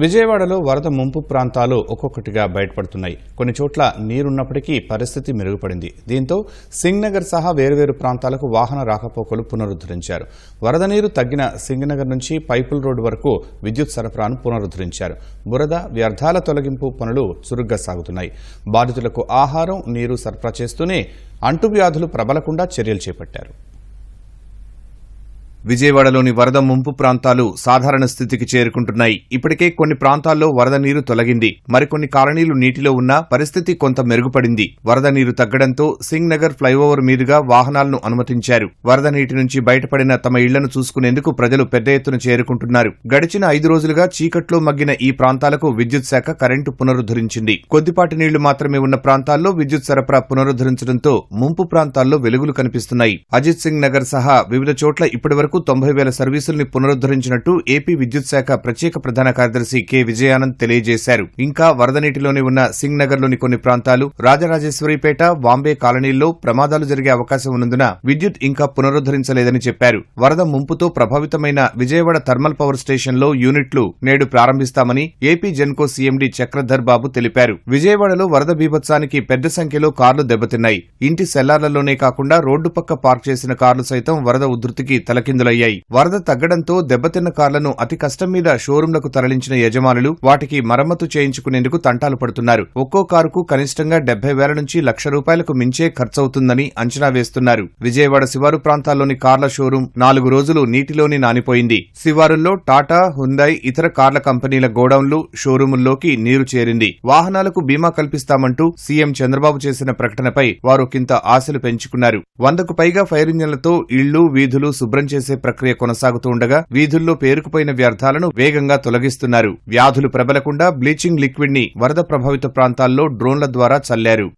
విజయవాడలో వరద ముంపు ప్రాంతాలు ఒక్కొక్కటిగా బయటపడుతున్నాయి. కొన్ని చోట్ల నీరున్నప్పటికీ పరిస్థితి మెరుగుపడింది. దీంతో సింగ్నగర్ సహా వేర్వేరు ప్రాంతాలకు వాహన రాకపోకలు పునరుద్ధరించారు. వరద నీరు తగ్గిన సింగనగర్ నుంచి పైపుల్ రోడ్డు వరకు విద్యుత్ సరఫరాను పునరుద్ధరించారు. బురద వ్యర్థాల తొలగింపు పనులు చురుగ్గా సాగుతున్నాయి. బాధితులకు ఆహారం నీరు సరఫరా చేస్తూనే అంటువ్యాధులు ప్రబలకుండా చర్యలు చేపట్టారు. విజయవాడలోని వరద ముంపు ప్రాంతాలు సాధారణ స్థితికి చేరుకుంటున్నాయి. ఇప్పటికే కొన్ని ప్రాంతాల్లో వరద నీరు తొలగింది. మరికొన్ని కాలనీలు నీటిలో ఉన్నా పరిస్థితి కొంత మెరుగుపడింది. వరద నీరు తగ్గడంతో సింగ్ నగర్ ఫ్లైఓవర్ మీదుగా వాహనాలను అనుమతించారు. వరద నీటి నుంచి బయటపడిన తమ ఇళ్ళను చూసుకునేందుకు ప్రజలు పెద్ద ఎత్తున చేరుకుంటున్నారు. గడిచిన ఐదు రోజులుగా చీకట్లో మగ్గిన ఈ ప్రాంతాలకు విద్యుత్ శాఖ కరెంటు పునరుద్ధరించింది. కొద్దిపాటి నీళ్ళు మాత్రమే ఉన్న ప్రాంతాల్లో విద్యుత్ సరఫరా పునరుద్ధరించడంతో ముంపు ప్రాంతాల్లో వెలుగులు కనిపిస్తున్నాయి. అజిత్ సింగ్ నగర్ సహా వివిధ చోట్ల ఇప్పటివరకు తొంభై వేల సర్వీసుల్ని పునరుద్ధరించినట్టు ఏపీ విద్యుత్ శాఖ ప్రత్యేక ప్రధాన కార్యదర్శి కె. విజయానంద్ తెలియజేశారు. ఇంకా వరద నీటిలోనే ఉన్న సింగ్ నగర్లోని కొన్ని ప్రాంతాలు రాజరాజేశ్వరిపేట బాంబే కాలనీల్లో ప్రమాదాలు జరిగే అవకాశం ఉన్నందున విద్యుత్ ఇంకా పునరుద్ధరించలేదని చెప్పారు. వరద ముంపుతో ప్రభావితమైన విజయవాడ థర్మల్ పవర్ స్టేషన్లో యూనిట్లు నేడు ప్రారంభిస్తామని ఏపీ జెన్కో సీఎండీ చక్రధర్ బాబు తెలిపారు. విజయవాడలో వరద బీభత్సానికి పెద్ద సంఖ్యలో కార్లు దెబ్బతిన్నాయి. ఇంటి సెల్లార్లలోనే కాకుండా రోడ్డు పక్క పార్క్ చేసిన కార్లు సైతం వరద ఉధృతికి తలకిందులయ్యాయి వరద తగ్గడంతో దెబ్బతిన్న కార్లను అతి కష్టం మీద షోరూంలకు తరలించిన యజమానులు వాటికి మరమ్మతు చేయించుకునేందుకు తంటాలు పడుతున్నారు. ఒక్కో కారుకు కనిష్టంగా డెబ్బై వేల నుంచి లక్ష రూపాయలకు మించే ఖర్చవుతుందని అంచనా వేస్తున్నారు. విజయవాడ శివారు ప్రాంతాల్లోని కార్ల షోరూం నాలుగు రోజులు నీటిలోని నానిపోయింది. శివారుల్లో టాటా హుందాయ్ ఇతర కార్ల కంపెనీల గోడౌన్లు షోరూముల్లోకి నీరు చేరింది. వాహనాలకు బీమా కల్పిస్తామంటూ సీఎం చంద్రబాబు చేసిన ప్రకటనపై వారు కింత ఆశలు పెంచుకున్నారు. వందకు పైగా ఫైర్ ఇంజన్లతో ఇళ్ళు వీధులు శుభ్రం చేసే ప్రక్రియ కొనసాగుతూ ఉండగా వీధుల్లో పేరుకుపోయిన వ్యర్థాలను వేగంగా తొలగిస్తున్నారు. వ్యాధులు ప్రబలకుండా బ్లీచింగ్ లిక్విడ్ని వరద ప్రభావిత ప్రాంతాల్లో డ్రోన్ల ద్వారా చల్లారు.